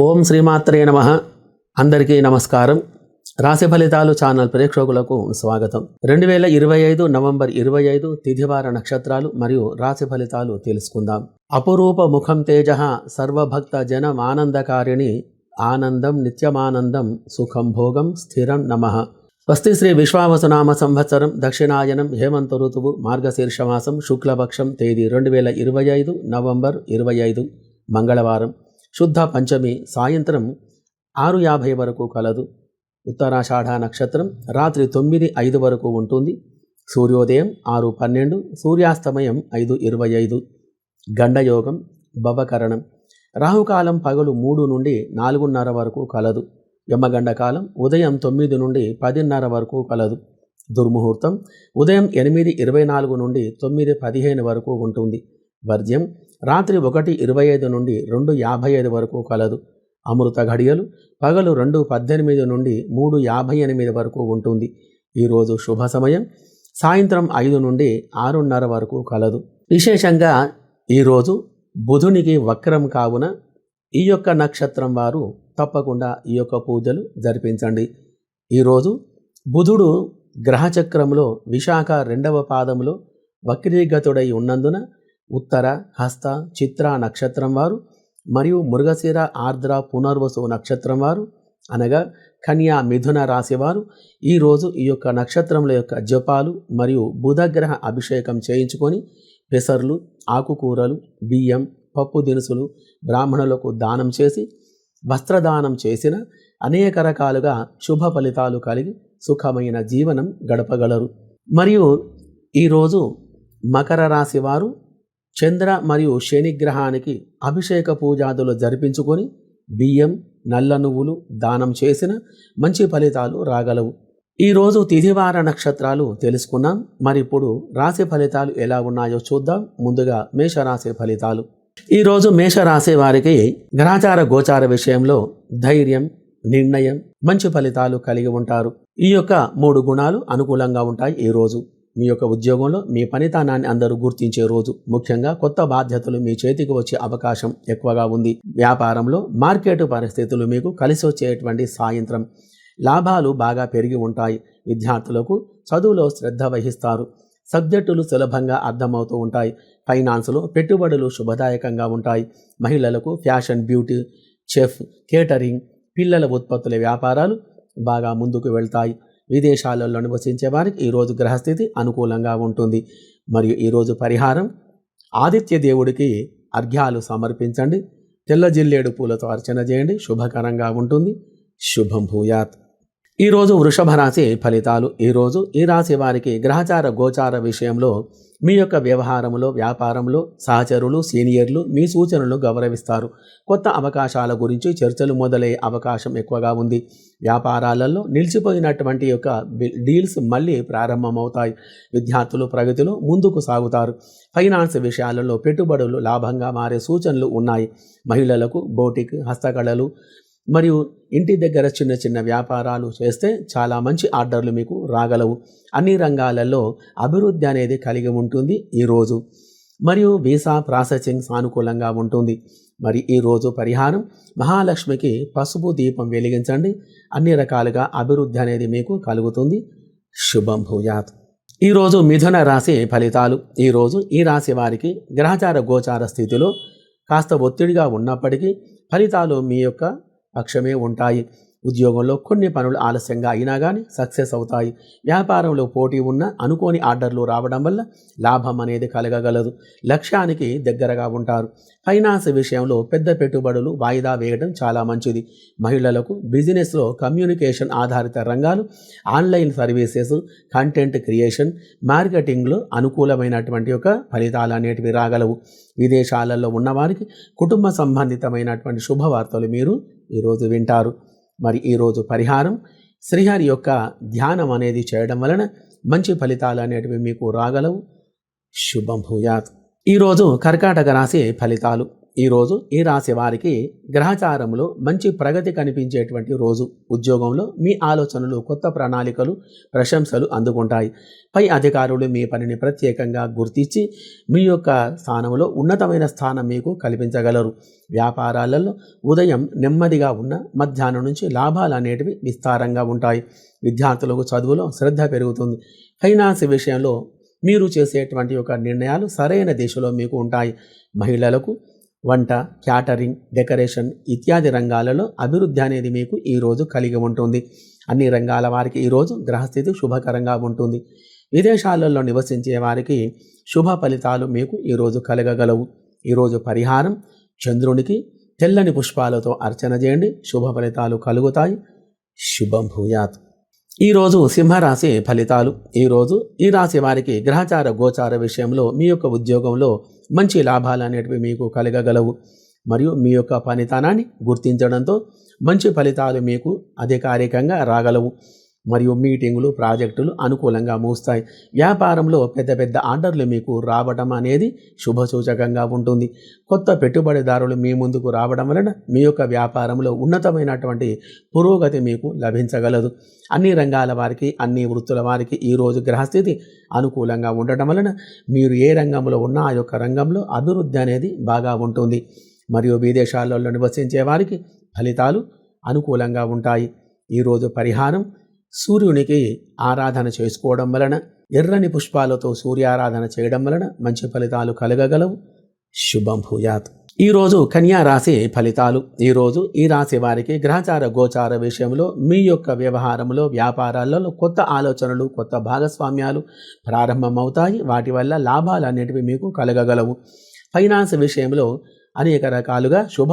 ఓం శ్రీమాత్రే నమ. అందరికీ నమస్కారం. రాశి ఫలితాలు ఛానల్ ప్రేక్షకులకు స్వాగతం. రెండు వేల ఇరవై ఐదు నవంబర్ ఇరవై ఐదు తిథివార నక్షత్రాలు మరియు రాశి ఫలితాలు తెలుసుకుందాం. అపురూప ముఖం తేజ సర్వభక్త జనం ఆనందకారిణి ఆనందం నిత్యమానందం సుఖం భోగం స్థిరం నమ. స్వస్తి శ్రీ విశ్వావసునామ సంవత్సరం దక్షిణాయనం హేమంత ఋతువు మార్గశీర్షమాసం శుక్లపక్షం తేదీ రెండు వేల ఇరవై ఐదు నవంబర్ ఇరవై ఐదు మంగళవారం. శుద్ధ పంచమి సాయంత్రం ఆరు యాభై వరకు కలదు. ఉత్తరాషాఢ నక్షత్రం రాత్రి తొమ్మిది ఐదు వరకు ఉంటుంది. సూర్యోదయం ఆరు పన్నెండు సూర్యాస్తమయం ఐదు ఇరవై ఐదు. గండయోగం భవకరణం. రాహుకాలం పగలు మూడు నుండి నాలుగున్నర వరకు కలదు. యమగండ కాలం ఉదయం తొమ్మిది నుండి పదిన్నర వరకు కలదు. దుర్ముహూర్తం ఉదయం ఎనిమిది ఇరవై నాలుగు నుండి తొమ్మిది పదిహేను వరకు ఉంటుంది. వర్జ్యం రాత్రి ఒకటి ఇరవై ఐదు నుండి రెండు యాభై ఐదు వరకు కలదు. అమృత ఘడియలు పగలు రెండు పద్దెనిమిది నుండి మూడు యాభై ఎనిమిది వరకు ఉంటుంది. ఈరోజు శుభ సమయం. సాయంత్రం ఐదు నుండి ఆరున్నర వరకు కలదు. విశేషంగా ఈరోజు బుధునికి వక్రం కావున ఈ యొక్క నక్షత్రం వారు తప్పకుండా ఈ యొక్క పూజలు జరిపించండి. ఈరోజు బుధుడు గ్రహచక్రంలో విశాఖ రెండవ పాదంలో వక్రీగతుడై ఉన్నందున ఉత్తర హస్త చిత్ర నక్షత్రం వారు మరియు మృగశిర ఆర్ద్ర పునర్వసు నక్షత్రం వారు. అనగా కన్యా మిథున రాశివారు ఈరోజు ఈ యొక్క నక్షత్రముల యొక్క జపాలు మరియు బుధగ్రహ అభిషేకం చేయించుకొని పెసర్లు ఆకుకూరలు బియ్యం పప్పు దినుసులు బ్రాహ్మణులకు దానం చేసి వస్త్రదానం చేసిన అనేక రకాలుగా శుభ ఫలితాలు కలిగి సుఖమైన జీవనం గడపగలరు. మరియు ఈరోజు మకర రాశి వారు చంద్ర మరియు శని గ్రహానికి అభిషేక పూజాదులు జరిపించుకొని బియ్యం నల్ల నువ్వులు దానం చేసిన మంచి ఫలితాలు రాగలవు. ఈరోజు తిథివార నక్షత్రాలు తెలుసుకున్నాం. మరి ఇప్పుడు రాశి ఫలితాలు ఎలా ఉన్నాయో చూద్దాం. ముందుగా మేషరాశి ఫలితాలు. ఈరోజు మేషరాశి వారికి గ్రహచార గోచార విషయంలో ధైర్యం నిర్ణయం మంచి ఫలితాలు కలిగి ఉంటారు. ఈ యొక్క మూడు గుణాలు అనుకూలంగా ఉంటాయి ఈ రోజు. మీ యొక్క ఉద్యోగంలో మీ పనితనాన్ని అందరూ గుర్తించే రోజు. ముఖ్యంగా కొత్త బాధ్యతలు మీ చేతికి వచ్చే అవకాశం ఎక్కువగా ఉంది. వ్యాపారంలో మార్కెట్ పరిస్థితులు మీకు కలిసి వచ్చేటువంటి సాయంత్రం. లాభాలు బాగా పెరిగి ఉంటాయి. విద్యార్థులకు చదువులో శ్రద్ధ వహిస్తారు. సబ్జెక్టులు సులభంగా అర్థమవుతూ ఉంటాయి. ఫైనాన్స్లో పెట్టుబడులు శుభదాయకంగా ఉంటాయి. మహిళలకు ఫ్యాషన్ బ్యూటీ చెఫ్ కేటరింగ్ పిల్లల ఉత్పత్తుల వ్యాపారాలు బాగా ముందుకు వెళ్తాయి. విదేశాలలో నివసించే వారికి ఈరోజు గ్రహస్థితి అనుకూలంగా ఉంటుంది. మరియు ఈరోజు పరిహారం ఆదిత్య దేవుడికి అర్ఘ్యాలు సమర్పించండి. తెల్ల జిల్లేడు పూలతో అర్చన చేయండి. శుభకరంగా ఉంటుంది. శుభం భూయాత్. ఈరోజు వృషభ రాశి ఫలితాలు ఈరోజు ఈ రాశి వారికి గ్రహచార గోచార విషయంలో మీ యొక్క వ్యవహారంలో వ్యాపారంలో సహచరులు సీనియర్లు మీ సూచనలు గౌరవిస్తారు. కొత్త అవకాశాల గురించి చర్చలు మొదలయ్యే అవకాశం ఎక్కువగా ఉంది. వ్యాపారాలలో నిలిచిపోయినటువంటి యొక్క డీల్స్ మళ్ళీ ప్రారంభమవుతాయి. విద్యార్థులు ప్రగతిలో ముందుకు సాగుతారు. ఫైనాన్స్ విషయాలలో పెట్టుబడులు లాభంగా మారే సూచనలు ఉన్నాయి. మహిళలకు బోటిక్ హస్తకళలు మరియు ఇంటి దగ్గర చిన్న చిన్న వ్యాపారాలు చేస్తే చాలా మంచి ఆర్డర్లు మీకు రాగలవు. అన్ని రంగాలలో అభివృద్ధి అనేది కలిగి ఉంటుంది ఈరోజు మరియు వీసా ప్రాసెసింగ్ సానుకూలంగా ఉంటుంది. మరి ఈరోజు పరిహారం మహాలక్ష్మికి పసుపు దీపం వెలిగించండి. అన్ని రకాలుగా అభివృద్ధి అనేది మీకు కలుగుతుంది. శుభం భూయాత్. ఈరోజు మిథున రాశి ఫలితాలు. ఈరోజు ఈ రాశి వారికి గ్రహచార గోచార స్థితిలో కాస్త ఒత్తిడిగా ఉన్నప్పటికీ ఫలితాలు మీ యొక్క పక్షమే ఉంటాయి. ఉద్యోగంలో కొన్ని పనులు ఆలస్యంగా అయినా కానీ సక్సెస్ అవుతాయి. వ్యాపారంలో పోటీ ఉన్న అనుకోని ఆర్డర్లు రావడం వల్ల లాభం అనేది కలగగలదు. లక్ష్యానికి దగ్గరగా ఉంటారు. ఫైనాన్స్ విషయంలో పెద్ద పెట్టుబడులు వాయిదా వేయడం చాలా మంచిది. మహిళలకు బిజినెస్లో కమ్యూనికేషన్ ఆధారిత రంగాలు ఆన్లైన్ సర్వీసెస్ కంటెంట్ క్రియేషన్ మార్కెటింగ్లో అనుకూలమైనటువంటి యొక్క ఫలితాలు అనేటివి రాగలవు. విదేశాలలో ఉన్నవారికి కుటుంబ సంబంధితమైనటువంటి శుభవార్తలు మీరు ఈరోజు వింటారు. మరి ఈరోజు పరిహారం. శ్రీహరి యొక్క ధ్యానం అనేది చేయడం వలన మంచి ఫలితాలు అనేటివి మీకు రాగలవు. శుభం భూయాత్. ఈరోజు కర్కాటక రాశి ఫలితాలు. ఈరోజు ఈ రాశి వారికి గ్రహచారంలో మంచి ప్రగతి కనిపించేటువంటి రోజు. ఉద్యోగంలో మీ ఆలోచనలు కొత్త ప్రణాళికలు ప్రశంసలు అందుకుంటాయి. పై అధికారులు మీ పనిని ప్రత్యేకంగా గుర్తించి మీ యొక్క స్థానంలో ఉన్నతమైన స్థానం మీకు కల్పించగలరు. వ్యాపారాలలో ఉదయం నెమ్మదిగా ఉన్న మధ్యాహ్నం నుంచి లాభాలు అనేటివి విస్తారంగా ఉంటాయి. విద్యార్థులకు చదువులో శ్రద్ధ పెరుగుతుంది. ఫైనాన్స్ విషయంలో మీరు చేసేటువంటి ఒక నిర్ణయాలు సరైన దిశలో మీకు ఉంటాయి. మహిళలకు వంట క్యాటరింగ్ డెకరేషన్ ఇత్యాది రంగాలలో అభివృద్ధి అనేది మీకు ఈరోజు కలిగి ఉంటుంది. అన్ని రంగాల వారికి ఈరోజు గ్రహస్థితి శుభకరంగా ఉంటుంది. విదేశాలలో నివసించే వారికి శుభ ఫలితాలు మీకు ఈరోజు కలగగలవు. ఈరోజు పరిహారం చంద్రునికి తెల్లని పుష్పాలతో అర్చన చేయండి. శుభ ఫలితాలు కలుగుతాయి. శుభం భూయాత్ ఈరోజు సింహరాశి ఫలితాలు. ఈరోజు ఈ రాశి వారికి గ్రహచార గోచార విషయంలో మీ యొక్క ఉద్యోగంలో మంచి లాభాలు అనేటివి మీకు కలగగలవు. మరియు మీ యొక్క పనితనాన్ని గుర్తించడంతో మంచి ఫలితాలు మీకు అధికారికంగా రాగలవు. మరియు మీటింగులు ప్రాజెక్టులు అనుకూలంగా మూస్తాయి వ్యాపారంలో పెద్ద పెద్ద ఆర్డర్లు మీకు రావడం అనేది శుభసూచకంగా ఉంటుంది. కొత్త పెట్టుబడిదారులు మీ ముందుకు రావడం వలన మీ యొక్క వ్యాపారంలో ఉన్నతమైనటువంటి పురోగతి మీకు లభించగలదు. అన్ని రంగాల వారికి అన్ని వృత్తుల వారికి ఈరోజు గ్రహస్థితి అనుకూలంగా ఉండటం వలన మీరు ఏ రంగంలో ఉన్నా ఆ యొక్క రంగంలో అభివృద్ధి అనేది బాగా ఉంటుంది. మరియు విదేశాలలో నివసించే వారికి ఫలితాలు అనుకూలంగా ఉంటాయి. ఈరోజు పరిహారం సూర్యునికి ఆరాధన చేసుకోవడం వలన ఎర్రని పుష్పాలతో సూర్యారాధన చేయడం వలన మంచి ఫలితాలు కలగగలవు. శుభం భూయాత్. ఈరోజు కన్యా రాశి ఫలితాలు. ఈరోజు ఈ రాశి వారికి గ్రహచార గోచార విషయంలో మీ యొక్క వ్యవహారంలో వ్యాపారాలలో కొత్త ఆలోచనలు కొత్త భాగస్వామ్యాలు ప్రారంభమవుతాయి. వాటి వల్ల లాభాలు అనేటివి మీకు కలగగలవు. ఫైనాన్స్ విషయంలో అనేక రకాలుగా శుభ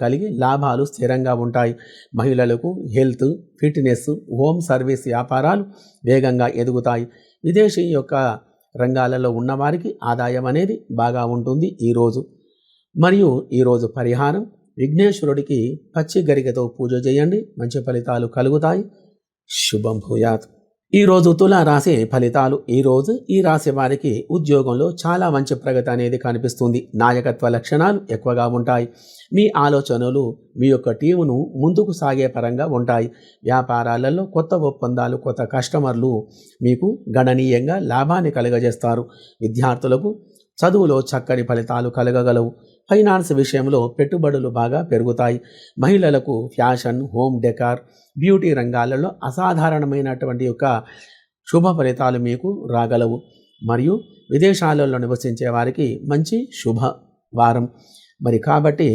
కలిగి లాభాలు స్థిరంగా ఉంటాయి. మహిళలకు హెల్త్ ఫిట్నెస్ హోమ్ సర్వీస్ వ్యాపారాలు వేగంగా ఎదుగుతాయి. విదేశీ యొక్క రంగాలలో ఉన్నవారికి ఆదాయం అనేది బాగా ఉంటుంది. ఈరోజు మరియు ఈరోజు పరిహారం. విఘ్నేశ్వరుడికి పచ్చి గరికతో పూజ చేయండి. మంచి ఫలితాలు కలుగుతాయి. శుభం భూయాత్. ఈరోజు తుల రాశి ఫలితాలు. ఈరోజు ఈ రాశి వారికి ఉద్యోగంలో చాలా మంచి ప్రగతి అనేది కనిపిస్తుంది. నాయకత్వ లక్షణాలు ఎక్కువగా ఉంటాయి. మీ ఆలోచనలు మీ యొక్క టీమును ముందుకు సాగే పరంగా ఉంటాయి. వ్యాపారాలలో కొత్త ఒప్పందాలు కొత్త కస్టమర్లు మీకు గణనీయంగా లాభాన్ని కలుగజేస్తారు. విద్యార్థులకు చదువులో చక్కని ఫలితాలు కలగగలవు. ఫైనాన్స్ విషయంలో పెట్టుబడులు బాగా పెరుగుతాయి. మహిళలకు ఫ్యాషన్ హోమ్ డెకార్ బ్యూటీ రంగాలలో అసాధారణమైనటువంటి యొక్క శుభ ఫలితాలు మీకు రాగలవు. మరియు విదేశాలలో నివసించే వారికి మంచి శుభ వారం. మరి కాబట్టి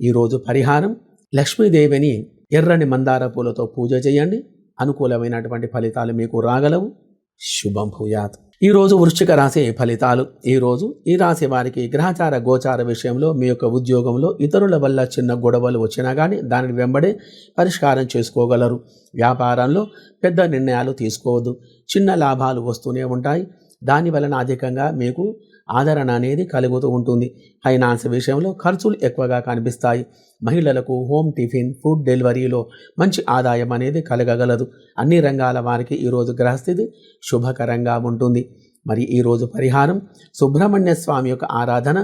ఈరోజు పరిహారం లక్ష్మీదేవిని ఎర్రని మందార పూలతో పూజ చేయండి. అనుకూలమైనటువంటి ఫలితాలు మీకు రాగలవు. శుభం భూయాత్. ఈరోజు వృశ్చిక రాశి ఫలితాలు. ఈరోజు ఈ రాశి వారికి గ్రహచార గోచార విషయంలో మీ యొక్క ఉద్యోగంలో ఇతరుల వల్ల చిన్న గొడవలు వచ్చినా కానీ దానిని వెంబడే పరిష్కారం చేసుకోగలరు. వ్యాపారంలో పెద్ద నిర్ణయాలు తీసుకోవద్దు. చిన్న లాభాలు వస్తూనే ఉంటాయి. దాని వలన అధికంగా మీకు ఆదరణ అనేది కలుగుతూ ఉంటుంది. ఫైనాన్స్ విషయంలో ఖర్చులు ఎక్కువగా కనిపిస్తాయి. మహిళలకు హోమ్ టిఫిన్ ఫుడ్ డెలివరీలో మంచి ఆదాయం అనేది కలగగలదు. అన్ని రంగాల వారికి ఈరోజు గ్రహస్థితి శుభకరంగా ఉంటుంది. మరి ఈరోజు పరిహారం సుబ్రహ్మణ్య స్వామి యొక్క ఆరాధన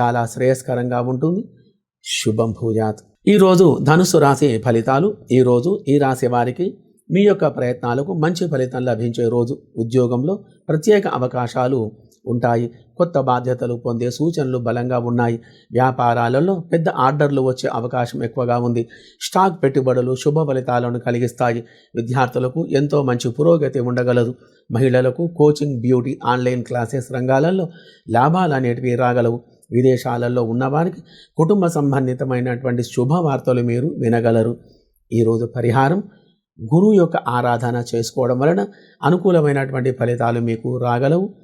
చాలా శ్రేయస్కరంగా ఉంటుంది. శుభం భూయాత్. ఈరోజు ధనుసు రాశి ఫలితాలు ఈరోజు ఈ రాశి వారికి మీ యొక్క ప్రయత్నాలకు మంచి ఫలితం లభించే రోజు. ఉద్యోగంలో ప్రత్యేక అవకాశాలు ఉంటాయి. కొత్త బాధ్యతలు పొందే సూచనలు బలంగా ఉన్నాయి. వ్యాపారాలలో పెద్ద ఆర్డర్లు వచ్చే అవకాశం ఎక్కువగా ఉంది. స్టాక్ పెట్టుబడులు శుభ ఫలితాలను కలిగిస్తాయి. విద్యార్థులకు ఎంతో మంచి పురోగతి ఉండగలదు. మహిళలకు కోచింగ్ బ్యూటీ ఆన్లైన్ క్లాసెస్ రంగాలలో లాభాలు అనేటివి రాగలవు. విదేశాలలో ఉన్నవారికి కుటుంబ సంబంధితమైనటువంటి శుభవార్తలు మీరు వినగలరు. ఈరోజు పరిహారం గురువు యొక్క ఆరాధన చేసుకోవడం వలన అనుకూలమైనటువంటి ఫలితాలు మీకు రాగలవు.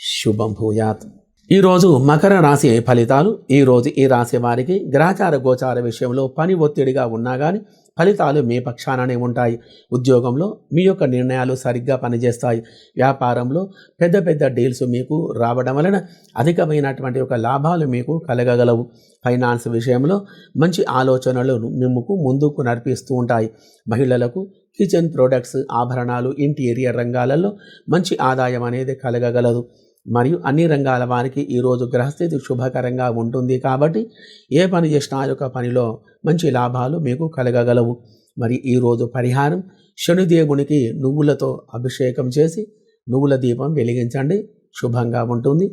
శుభం భూయాత్. ఈరోజు మకర రాశి ఫలితాలు ఈరోజు ఈ రాశి వారికి గ్రాచార గోచార విషయంలో పని ఒత్తిడిగా ఉన్నా కానీ ఫలితాలు మీ పక్షాననే ఉంటాయి. ఉద్యోగంలో మీ యొక్క నిర్ణయాలు సరిగ్గా పనిచేస్తాయి. వ్యాపారంలో పెద్ద పెద్ద డీల్స్ మీకు రావడం వలన అధికమైనటువంటి ఒక లాభాలు మీకు కలగగలవు. ఫైనాన్స్ విషయంలో మంచి ఆలోచనలు మిమ్ముకు ముందుకు నడిపిస్తూ ఉంటాయి. మహిళలకు కిచెన్ ప్రొడక్ట్స్ ఆభరణాలు ఇంటీరియర్ రంగాలలో మంచి ఆదాయం అనేది కలగగలదు. మరియు అన్ని రంగాల వారికి ఈరోజు గ్రహస్థితి శుభకరంగా ఉంటుంది కాబట్టి ఏ పని చేసినా యొక్క పనిలో మంచి లాభాలు మీకు కలగగలవు. మరి ఈరోజు పరిహారం శనిదేవునికి నువ్వులతో అభిషేకం చేసి నువ్వుల దీపం వెలిగించండి. శుభంగా ఉంటుంది.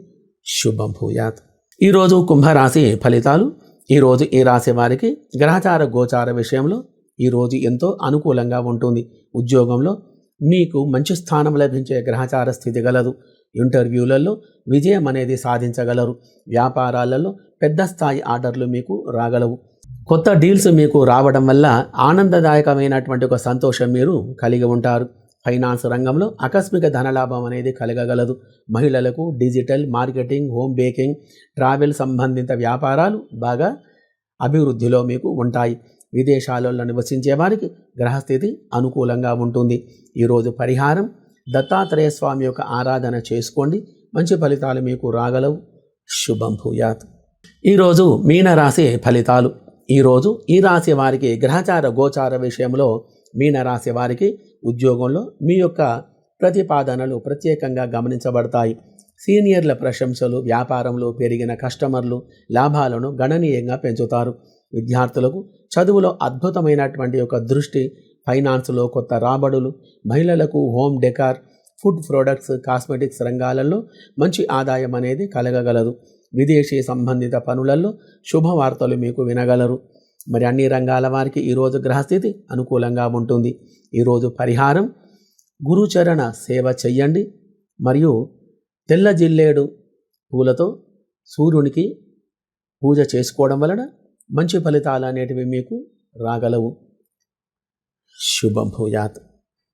శుభం భూయాత్ ఈరోజు కుంభరాశి ఫలితాలు ఈరోజు ఈ రాశి వారికి గ్రహచార గోచార విషయంలో ఈరోజు ఎంతో అనుకూలంగా ఉంటుంది. ఉద్యోగంలో మీకు మంచి స్థానం లభించే గ్రహచార స్థితి గలదు. ఇంటర్వ్యూలలో విజయం అనేది సాధించగలరు. వ్యాపారాలలో పెద్ద స్థాయి ఆర్డర్లు మీకు రాగలవు. కొత్త డీల్స్ మీకు రావడం వల్ల ఆనందదాయకమైనటువంటి ఒక సంతోషం మీరు కలిగి ఉంటారు. ఫైనాన్స్ రంగంలో ఆకస్మిక ధనలాభం అనేది కలగగలదు. మహిళలకు digital marketing home baking travel సంబంధిత వ్యాపారాలు బాగా అభివృద్ధిలో మీకు ఉంటాయి. విదేశాలలో నివసించే వారికి గ్రహస్థితి అనుకూలంగా ఉంటుంది. ఈరోజు పరిహారం దత్తాత్రేయ స్వామి యొక్క ఆరాధన చేసుకోండి. మంచి ఫలితాలు మీకు రాగలవు. శుభం భూయాత్. ఈరోజు మీనరాశి ఫలితాలు. ఈరోజు ఈ రాశి వారికి గ్రహచార గోచార విషయంలో మీనరాశి వారికి ఉద్యోగంలో మీ యొక్క ప్రతిపాదనలు ప్రత్యేకంగా గమనించబడతాయి. సీనియర్ల ప్రశంసలు వ్యాపారంలో పెరిగిన కస్టమర్లు లాభాలను గణనీయంగా పెంచుతారు. విద్యార్థులకు చదువులో అద్భుతమైనటువంటి ఒక దృష్టి ఫైనాన్స్లో కొత్త రాబడులు మహిళలకు home decor food products cosmetics రంగాలలో మంచి ఆదాయం అనేది కలగగలదు. విదేశీ సంబంధిత పనులలో శుభవార్తలు మీకు వినగలరు. మరి అన్ని రంగాల వారికి ఈరోజు గ్రహస్థితి అనుకూలంగా ఉంటుంది. ఈరోజు పరిహారం గురుచరణ సేవ చెయ్యండి. మరియు తెల్ల జిల్లేడు పూలతో సూర్యునికి పూజ చేసుకోవడం వలన మంచి ఫలితాలు అనేటివి మీకు రాగలవు. శుభం భూయాత్